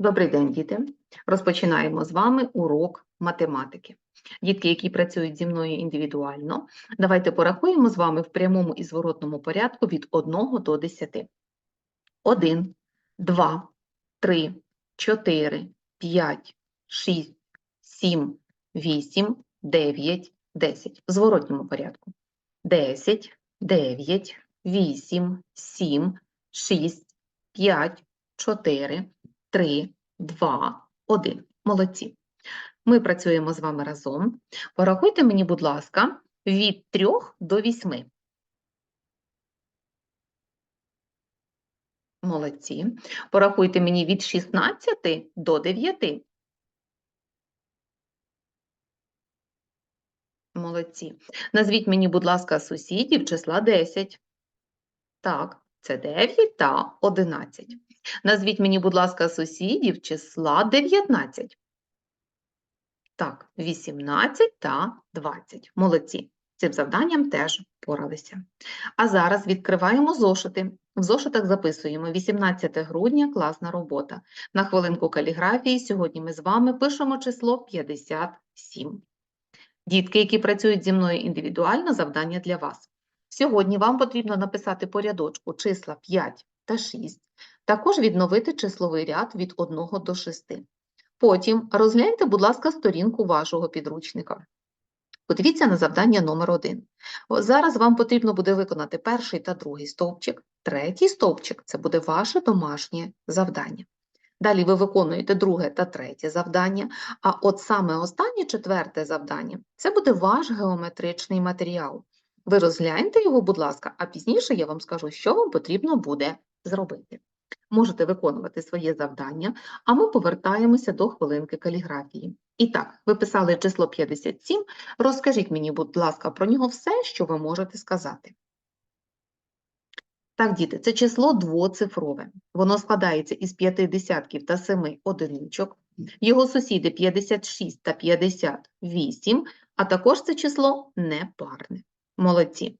Добрий день, діти. Розпочинаємо з вами урок математики. Дітки, які працюють зі мною індивідуально, давайте порахуємо з вами в прямому і зворотному порядку від 1 до 10. 1, 2, 3, 4, 5, 6, 7, 8, 9, 10. В зворотньому порядку. 10, 9, 8, 7, 6, 5, 4, 3, 2, 1. Молодці. Ми працюємо з вами разом. Порахуйте мені, будь ласка, від 3 до 8. Молодці. Порахуйте мені від 16 до 9. Молодці. Назвіть мені, будь ласка, сусідів числа 10. Так, це 9 та 11. Назвіть мені, будь ласка, сусідів числа 19. Так, 18 та 20. Молодці. Цим завданням теж поралися. А зараз відкриваємо зошити. В зошитах записуємо 18 грудня, класна робота. На хвилинку каліграфії сьогодні ми з вами пишемо число 57. Дітки, які працюють зі мною індивідуально, завдання для вас. Сьогодні вам потрібно написати по рядочку числа 5 та 6, також відновити числовий ряд від 1 до 6. Потім розгляньте, будь ласка, сторінку вашого підручника. Подивіться на завдання номер 1. Зараз вам потрібно буде виконати перший та другий стовпчик. Третій стовпчик – це буде ваше домашнє завдання. Далі ви виконуєте друге та третє завдання, а от саме останнє четверте завдання – це буде ваш геометричний матеріал. Ви розгляньте його, будь ласка, а пізніше я вам скажу, що вам потрібно буде зробити. Можете виконувати своє завдання, а ми повертаємося до хвилинки каліграфії. І так, ви писали число 57, розкажіть мені, будь ласка, про нього все, що ви можете сказати. Так, діти, це число двоцифрове. Воно складається із п'яти десятків та семи одиничок. Його сусіди 56 та 58, а також це число непарне. Молодці.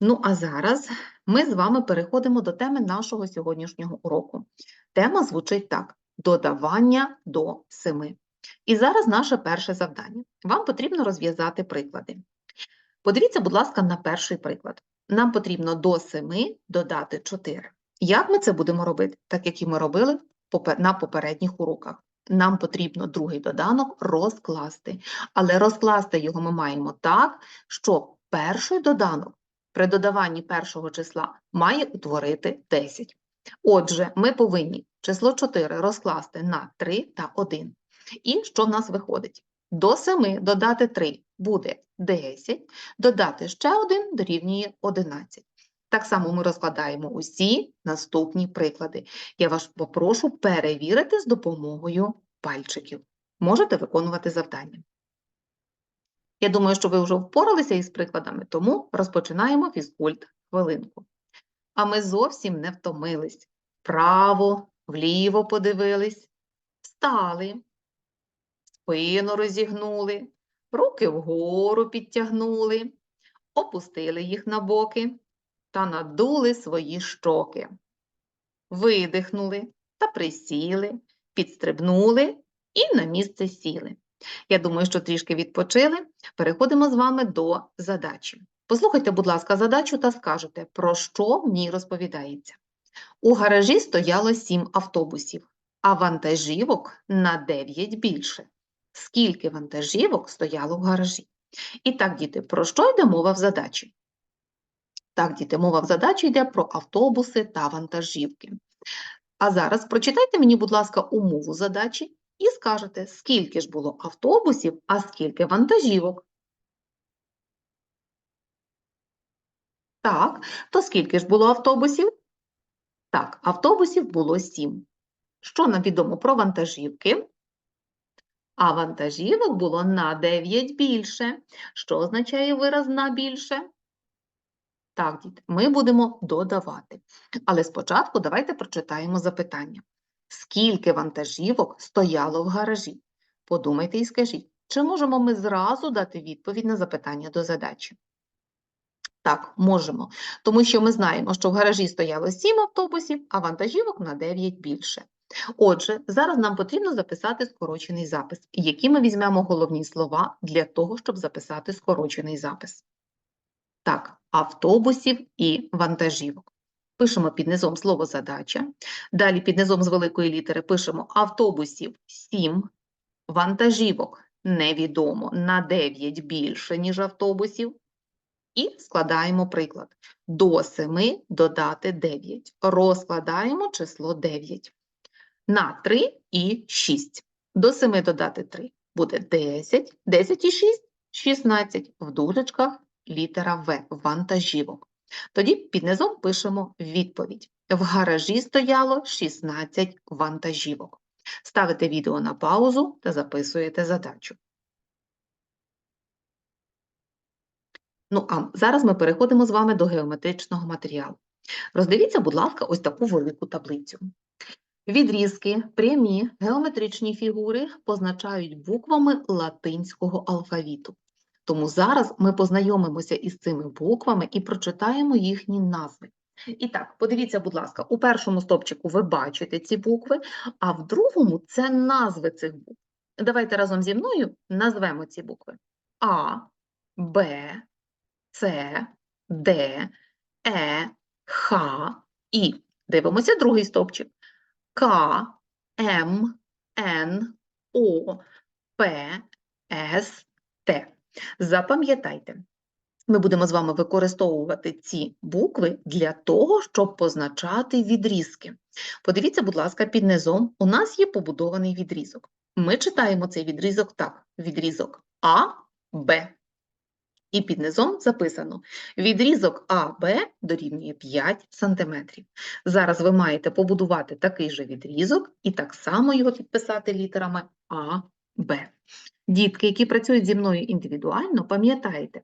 Ну, а зараз ми з вами переходимо до теми нашого сьогоднішнього уроку. Тема звучить так: додавання до семи. І зараз наше перше завдання. Вам потрібно розв'язати приклади. Подивіться, будь ласка, на перший приклад. Нам потрібно до 7 додати 4. Як ми це будемо робити? Так, як і ми робили на попередніх уроках. Нам потрібно другий доданок розкласти. Але розкласти його ми маємо так, що перший доданок при додаванні першого числа має утворити 10. Отже, ми повинні число 4 розкласти на 3 та 1. І що в нас виходить? До 7 додати 3 буде 10, додати ще 1 дорівнює 11. Так само ми розкладаємо усі наступні приклади. Я вас попрошу перевірити з допомогою пальчиків. Можете виконувати завдання. Я думаю, що ви вже впоралися із прикладами, тому розпочинаємо фізкульт хвилинку. А ми зовсім не втомились. Вправо, вліво подивились, встали, спину розігнули, руки вгору підтягнули, опустили їх на боки та надули свої щоки. Видихнули та присіли, підстрибнули і на місце сіли. Я думаю, що трішки відпочили. Переходимо з вами до задачі. Послухайте, будь ласка, задачу та скажете, про що в ній розповідається. У гаражі стояло 7 автобусів, а вантажівок на 9 більше. Скільки вантажівок стояло в гаражі? І так, діти, про що йде мова в задачі? Так, діти, мова в задачі йде про автобуси та вантажівки. А зараз прочитайте мені, будь ласка, умову задачі і скажете, скільки ж було автобусів, а скільки вантажівок. Так, то скільки ж було автобусів? Так, автобусів було 7. Що нам відомо про вантажівки? А вантажівок було на 9 більше. Що означає вираз на більше? Так, діти, ми будемо додавати. Але спочатку давайте прочитаємо запитання. Скільки вантажівок стояло в гаражі? Подумайте і скажіть, чи можемо ми зразу дати відповідь на запитання до задачі? Так, можемо, тому що ми знаємо, що в гаражі стояло 7 автобусів, а вантажівок на 9 більше. Отже, зараз нам потрібно записати скорочений запис. Які ми візьмемо головні слова для того, щоб записати скорочений запис? Так, автобусів і вантажівок. Пишемо під низом слово задача. Далі під низом з великої літери пишемо автобусів 7, вантажівок невідомо на 9 більше, ніж автобусів. І складаємо приклад. До 7 додати 9. Розкладаємо число 9 на 3 і 6. До 7 додати 3 буде 10, 10 і 6 – 16. В дужечках літера В – вантажівок. Тоді під низом пишемо відповідь. В гаражі стояло 16 вантажівок. Ставите відео на паузу та записуєте задачу. Ну, а зараз ми переходимо з вами до геометричного матеріалу. Роздивіться, будь ласка, ось таку велику таблицю. Відрізки, прямі, геометричні фігури позначають буквами латинського алфавіту. Тому зараз ми познайомимося із цими буквами і прочитаємо їхні назви. І так, подивіться, будь ласка, у першому стопчику ви бачите ці букви, а в другому це назви цих букв. Давайте разом зі мною назвемо ці букви: А, Б, С, Д, Е, Х, І. Дивимося другий стопчик. К, М, Н, О, П, С, Т. Запам'ятайте, ми будемо з вами використовувати ці букви для того, щоб позначати відрізки. Подивіться, будь ласка, під низом у нас є побудований відрізок. Ми читаємо цей відрізок так: відрізок А, Б. І під низом записано відрізок АБ дорівнює 5 см. Зараз ви маєте побудувати такий же відрізок і так само його підписати літерами А, Б. Дітки, які працюють зі мною індивідуально, пам'ятайте,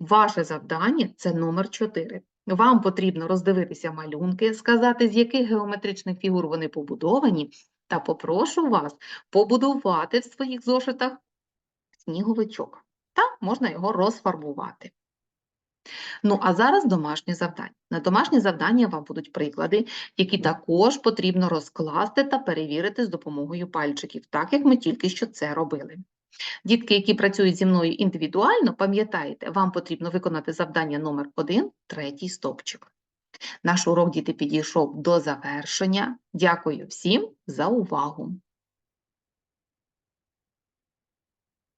ваше завдання це номер 4. Вам потрібно роздивитися малюнки, сказати, з яких геометричних фігур вони побудовані, та попрошу вас побудувати в своїх зошитах сніговичок та можна його розфарбувати. Ну, а зараз домашнє завдання. На домашнє завдання вам будуть приклади, які також потрібно розкласти та перевірити з допомогою пальчиків, так як ми тільки що це робили. Дітки, які працюють зі мною індивідуально, пам'ятаєте, вам потрібно виконати завдання номер 1 третій стопчик. Наш урок діти підійшов до завершення. Дякую всім за увагу!